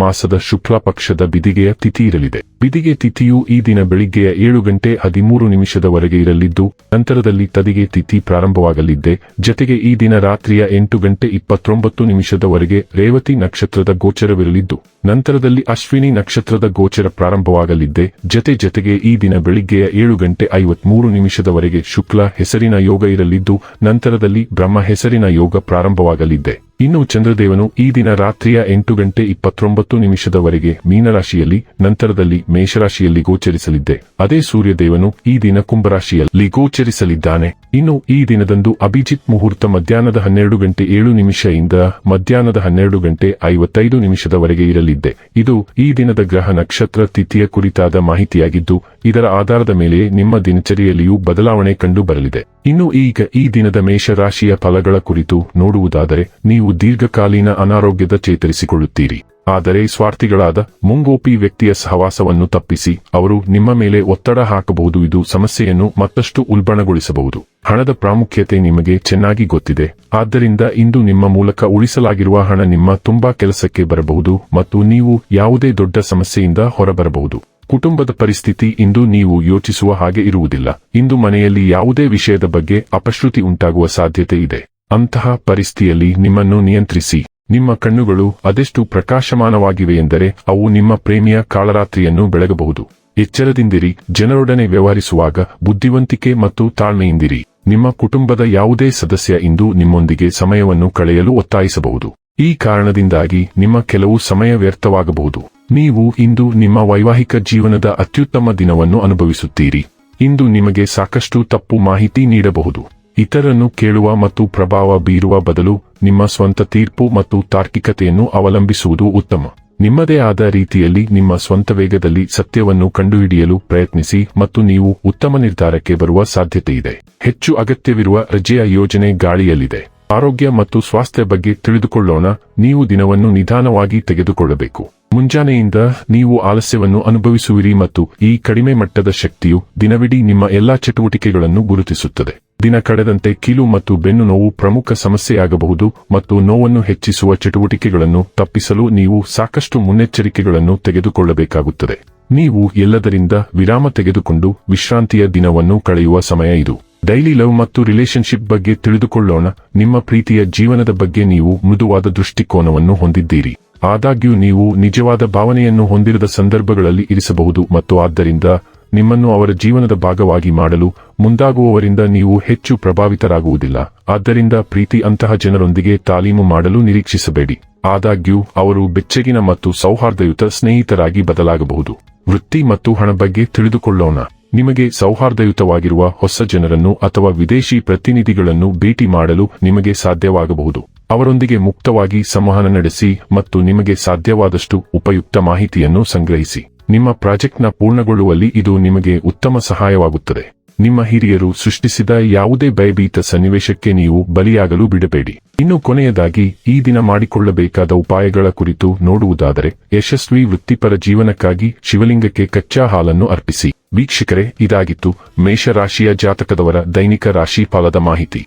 ಮಾಸದ ಶುಕ್ಲ ಪಕ್ಷದ ಬಿದಿಗೆಯ ತಿಥಿ ಇರಲಿದೆ. ಬಿದಿಗೆ ತಿಥಿಯು ಈ ದಿನ ಬೆಳಿಗ್ಗೆಯ ಏಳು ಗಂಟೆ ಹದಿಮೂರು ನಿಮಿಷದವರೆಗೆ ಇರಲಿದ್ದು, ನಂತರದಲ್ಲಿ ತದಿಗೆ ತಿಥಿ ಪ್ರಾರಂಭವಾಗಲಿದ್ದೆ. ಜತೆಗೆ ಈ ದಿನ ರಾತ್ರಿಯ ಎಂಟು ಗಂಟೆ ಇಪ್ಪತ್ತೊಂಬತ್ತು ನಿಮಿಷದವರೆಗೆ ರೇವತಿ ನಕ್ಷತ್ರದ ಗೋಚರವಿರಲಿದ್ದು, ನಂತರದಲ್ಲಿ ಅಶ್ವಿನಿ ನಕ್ಷತ್ರದ ಗೋಚರ ಪ್ರಾರಂಭವಾಗಲಿದ್ದೆ. ಜತೆ ಜತೆಗೆ ಈ ದಿನ ಬೆಳಿಗ್ಗೆಯ ಏಳು ಗಂಟೆ ಐವತ್ಮೂರು ನಿಮಿಷದವರೆಗೆ ಶುಕ್ಲ ಹೆಸರಿನ ಯೋಗ ಇರಲಿದ್ದು, ನಂತರದಲ್ಲಿ ಬ್ರಹ್ಮ ಹೆಸರಿನ ಯೋಗ ಪ್ರಾರಂಭವಾಗಲಿದ್ದೆ. ಇನ್ನು ಚಂದ್ರದೇವನು ಈ ದಿನ ರಾತ್ರಿಯ ಎಂಟು ಗಂಟೆ ಇಪ್ಪತ್ತೊಂಬತ್ತು ನಿಮಿಷದವರೆಗೆ ಮೀನರಾಶಿಯಲ್ಲಿ, ನಂತರದಲ್ಲಿ ಮೇಷರಾಶಿಯಲ್ಲಿ ಗೋಚರಿಸಲಿದ್ದೆ. ಅದೇ ಸೂರ್ಯದೇವನು ಈ ದಿನ ಕುಂಭರಾಶಿಯಲ್ಲಿ ಗೋಚರಿಸಲಿದ್ದಾನೆ. ಇನ್ನು ಈ ದಿನದಂದು ಅಭಿಜಿತ್ ಮುಹೂರ್ತ ಮಧ್ಯಾಹ್ನದ ಹನ್ನೆರಡು ಗಂಟೆ ಏಳು ನಿಮಿಷದಿಂದ ಮಧ್ಯಾಹ್ನದ ಹನ್ನೆರಡು ಗಂಟೆ ಐವತ್ತೈದು ನಿಮಿಷದವರೆಗೆ ಇರಲಿದ್ದೆ. ಇದು ಈ ದಿನದ ಗ್ರಹ ನಕ್ಷತ್ರ ತಿಥಿಯ ಕುರಿತಾದ ಮಾಹಿತಿಯಾಗಿದ್ದು, ಇದರ ಆಧಾರದ ಮೇಲೆ ನಿಮ್ಮ ದಿನಚರಿಯಲ್ಲಿಯೂ ಬದಲಾವಣೆ ಕಂಡು ಬರಲಿದೆ. ಇನ್ನು ಈಗ ಈ ದಿನದ ಮೇಷರಾಶಿಯ ಫಲಗಳ ಕುರಿತು ನೋಡುವುದಾದರೆ, ನೀವು ದೀರ್ಘಕಾಲೀನ ಅನಾರೋಗ್ಯದ ಚೇತರಿಸಿಕೊಳ್ಳುತ್ತೀರಿ. ಆದರೆ ಸ್ವಾರ್ಥಿಗಳಾದ ಮುಂಗೋಪಿ ವ್ಯಕ್ತಿಯ ಸಹವಾಸವನ್ನು ತಪ್ಪಿಸಿ ಅವರು ನಿಮ್ಮ ಮೇಲೆ ಒತ್ತಡ ಹಾಕಬಹುದು. ಇದು ಸಮಸ್ಯೆಯನ್ನು ಮತ್ತಷ್ಟು ಉಲ್ಬಣಗೊಳಿಸಬಹುದು. ಹಣದ ಪ್ರಾಮುಖ್ಯತೆ ನಿಮಗೆ ಚೆನ್ನಾಗಿ ಗೊತ್ತಿದೆ. ಆದ್ದರಿಂದ ಇಂದು ನಿಮ್ಮ ಮೂಲಕ ಉಳಿಸಲಾಗಿರುವ ಹಣ ನಿಮ್ಮ ತುಂಬಾ ಕೆಲಸಕ್ಕೆ ಬರಬಹುದು ಮತ್ತು ನೀವು ಯಾವುದೇ ದೊಡ್ಡ ಸಮಸ್ಯೆಯಿಂದ ಹೊರಬರಬಹುದು. ಕುಟುಂಬದ ಪರಿಸ್ಥಿತಿ ಇಂದು ನೀವು ಯೋಚಿಸುವ ಹಾಗೆ ಇರುವುದಿಲ್ಲ. ಇಂದು ಮನೆಯಲ್ಲಿ ಯಾವುದೇ ವಿಷಯದ ಬಗ್ಗೆ ಅಪಶ್ರುತಿ ಉಂಟಾಗುವ ಸಾಧ್ಯತೆ ಇದೆ. ಅಂತಹ ಪರಿಸ್ಥಿತಿಯಲ್ಲಿ ನಿಮ್ಮನ್ನು ನಿಯಂತ್ರಿಸಿ. ನಿಮ್ಮ ಕಣ್ಣುಗಳು ಅದೆಷ್ಟು ಪ್ರಕಾಶಮಾನವಾಗಿವೆ ಎಂದರೆ ಅವು ನಿಮ್ಮ ಪ್ರೇಮಿಯ ಕಾಳರಾತ್ರಿಯನ್ನು ಬೆಳಗಬಹುದು. ಎಚ್ಚರದಿಂದಿರಿ, ಜನರೊಡನೆ ವ್ಯವಹರಿಸುವಾಗ ಬುದ್ಧಿವಂತಿಕೆ ಮತ್ತು ತಾಳ್ಮೆಯಿಂದಿರಿ. ನಿಮ್ಮ ಕುಟುಂಬದ ಯಾವುದೇ ಸದಸ್ಯ ಇಂದು ನಿಮ್ಮೊಂದಿಗೆ ಸಮಯವನ್ನು ಕಳೆಯಲು ಒತ್ತಾಯಿಸಬಹುದು. ಈ ಕಾರಣದಿಂದಾಗಿ ನಿಮ್ಮ ಕೆಲವು ಸಮಯ ವ್ಯರ್ಥವಾಗಬಹುದು. ನೀವು ಇಂದು ನಿಮ್ಮ ವೈವಾಹಿಕ ಜೀವನದ ಅತ್ಯುತ್ತಮ ದಿನವನ್ನು ಅನುಭವಿಸುತ್ತೀರಿ. ಇಂದು ನಿಮಗೆ ಸಾಕಷ್ಟು ತಪ್ಪು ಮಾಹಿತಿ ನೀಡಬಹುದು. ಇತರನ್ನು ಕೇಳುವ ಮತ್ತು ಪ್ರಭಾವ ಬೀರುವ ಬದಲು ನಿಮ್ಮ ಸ್ವಂತ ತೀರ್ಪು ಮತ್ತು ತಾರ್ಕಿಕತೆಯನ್ನು ಅವಲಂಬಿಸುವುದು ಉತ್ತಮ. ನಿಮ್ಮದೇ ಆದ ರೀತಿಯಲ್ಲಿ ನಿಮ್ಮ ಸ್ವಂತ ವೇಗದಲ್ಲಿ ಸತ್ಯವನ್ನು ಕಂಡುಹಿಡಿಯಲು ಪ್ರಯತ್ನಿಸಿ ಮತ್ತು ನೀವು ಉತ್ತಮ ನಿರ್ಧಾರಕ್ಕೆ ಬರುವ ಸಾಧ್ಯತೆಯಿದೆ ಹೆಚ್ಚು ಅಗತ್ಯವಿರುವ ರಜೆಯ ಯೋಜನೆ ಗಾಳಿಯಲ್ಲಿದೆ. ಆರೋಗ್ಯ ಮತ್ತು ಸ್ವಾಸ್ಥ್ಯ ಬಗ್ಗೆ ತಿಳಿದುಕೊಳ್ಳೋಣ. ನೀವು ದಿನವನ್ನು ನಿಧಾನವಾಗಿ ತೆಗೆದುಕೊಳ್ಳಬೇಕು. ಮುಂಜಾನೆಯಿಂದ ನೀವು ಆಲಸ್ಯವನ್ನು ಅನುಭವಿಸುವಿರಿ ಮತ್ತು ಈ ಕಡಿಮೆ ಮಟ್ಟದ ಶಕ್ತಿಯು ದಿನವಿಡೀ ನಿಮ್ಮ ಎಲ್ಲಾ ಚಟುವಟಿಕೆಗಳನ್ನು ಗುರುತಿಸುತ್ತದೆ. ದಿನ ಕಳೆದಂತೆ ಕೀಲು ಮತ್ತು ಬೆನ್ನು ನೋವು ಪ್ರಮುಖ ಸಮಸ್ಯೆಯಾಗಬಹುದು ಮತ್ತು ನೋವನ್ನು ಹೆಚ್ಚಿಸುವ ಚಟುವಟಿಕೆಗಳನ್ನು ತಪ್ಪಿಸಲು ನೀವು ಸಾಕಷ್ಟು ಮುನ್ನೆಚ್ಚರಿಕೆಗಳನ್ನು ತೆಗೆದುಕೊಳ್ಳಬೇಕಾಗುತ್ತದೆ. ನೀವು ಎಲ್ಲದರಿಂದ ವಿರಾಮ ತೆಗೆದುಕೊಂಡು ವಿಶ್ರಾಂತಿಯ ದಿನವನ್ನು ಕಳೆಯುವ ಸಮಯ ಇದು. ಡೈಲಿ ಲವ್ ಮತ್ತು ರಿಲೇಶನ್ಶಿಪ್ ಬಗ್ಗೆ ತಿಳಿದುಕೊಳ್ಳೋಣ. ನಿಮ್ಮ ಪ್ರೀತಿಯ ಜೀವನದ ಬಗ್ಗೆ ನೀವು ಮೃದುವಾದ ದೃಷ್ಟಿಕೋನವನ್ನು ಹೊಂದಿದ್ದೀರಿ. ಆದಾಗ್ಯೂ ನೀವು ನಿಜವಾದ ಭಾವನೆಯನ್ನು ಹೊಂದಿರದ ಸಂದರ್ಭಗಳಲ್ಲಿ ಇರಿಸಬಹುದು ಮತ್ತು ಆದ್ದರಿಂದ ನಿಮ್ಮನ್ನು ಅವರ ಜೀವನದ ಭಾಗವಾಗಿ ಮಾಡಲು ಮುಂದಾಗುವವರಿಂದ ನೀವು ಹೆಚ್ಚು ಪ್ರಭಾವಿತರಾಗುವುದಿಲ್ಲ. ಆದ್ದರಿಂದ ಪ್ರೀತಿ ಅಂತಹ ಜನರೊಂದಿಗೆ ತಾಲೀಮು ಮಾಡಲು ನಿರೀಕ್ಷಿಸಬೇಡಿ. ಆದಾಗ್ಯೂ ಅವರು ಬೆಚ್ಚಗಿನ ಮತ್ತು ಸೌಹಾರ್ದಯುತ ಸ್ನೇಹಿತರಾಗಿ ಬದಲಾಗಬಹುದು. ವೃತ್ತಿ ಮತ್ತು ಹಣ ಬಗ್ಗೆ ತಿಳಿದುಕೊಳ್ಳೋಣ. ನಿಮಗೆ ಸೌಹಾರ್ದಯುತವಾಗಿರುವ ಹೊಸ ಜನರನ್ನು ಅಥವಾ ವಿದೇಶಿ ಪ್ರತಿನಿಧಿಗಳನ್ನು ಭೇಟಿ ಮಾಡಲು ನಿಮಗೆ ಸಾಧ್ಯವಾಗಬಹುದು. ಅವರೊಂದಿಗೆ ಮುಕ್ತವಾಗಿ ಸಂವಹನ ನಡೆಸಿ ಮತ್ತು ನಿಮಗೆ ಸಾಧ್ಯವಾದಷ್ಟು ಉಪಯುಕ್ತ ಮಾಹಿತಿಯನ್ನು ಸಂಗ್ರಹಿಸಿ. ನಿಮ್ಮ ಪ್ರಾಜೆಕ್ಟ್ನ ಪೂರ್ಣಗೊಳ್ಳುವಲ್ಲಿ ಇದು ನಿಮಗೆ ಉತ್ತಮ ಸಹಾಯವಾಗುತ್ತದೆ. ನಿಮ್ಮ ಹಿರಿಯರು ಸೃಷ್ಟಿಸಿದ ಯಾವುದೇ ಭಯಭೀತ ಸನ್ನಿವೇಶಕ್ಕೆ ನೀವು ಬಲಿಯಾಗಲು ಬಿಡಬೇಡಿ. ಇನ್ನು ಕೊನೆಯದಾಗಿ, ಈ ದಿನ ಮಾಡಿಕೊಳ್ಳಬೇಕಾದ ಉಪಾಯಗಳ ಕುರಿತು ನೋಡುವುದಾದರೆ, ಯಶಸ್ವಿ ವೃತ್ತಿಪರ ಜೀವನಕ್ಕಾಗಿ ಶಿವಲಿಂಗಕ್ಕೆ ಕಚ್ಚಾ ಹಾಲನ್ನು ಅರ್ಪಿಸಿ. ವೀಕ್ಷಕರೇ, ಇದಾಗಿತ್ತು ಮೇಷರಾಶಿಯ ಜಾತಕದವರ ದೈನಿಕ ರಾಶಿ ಫಲದ ಮಾಹಿತಿ.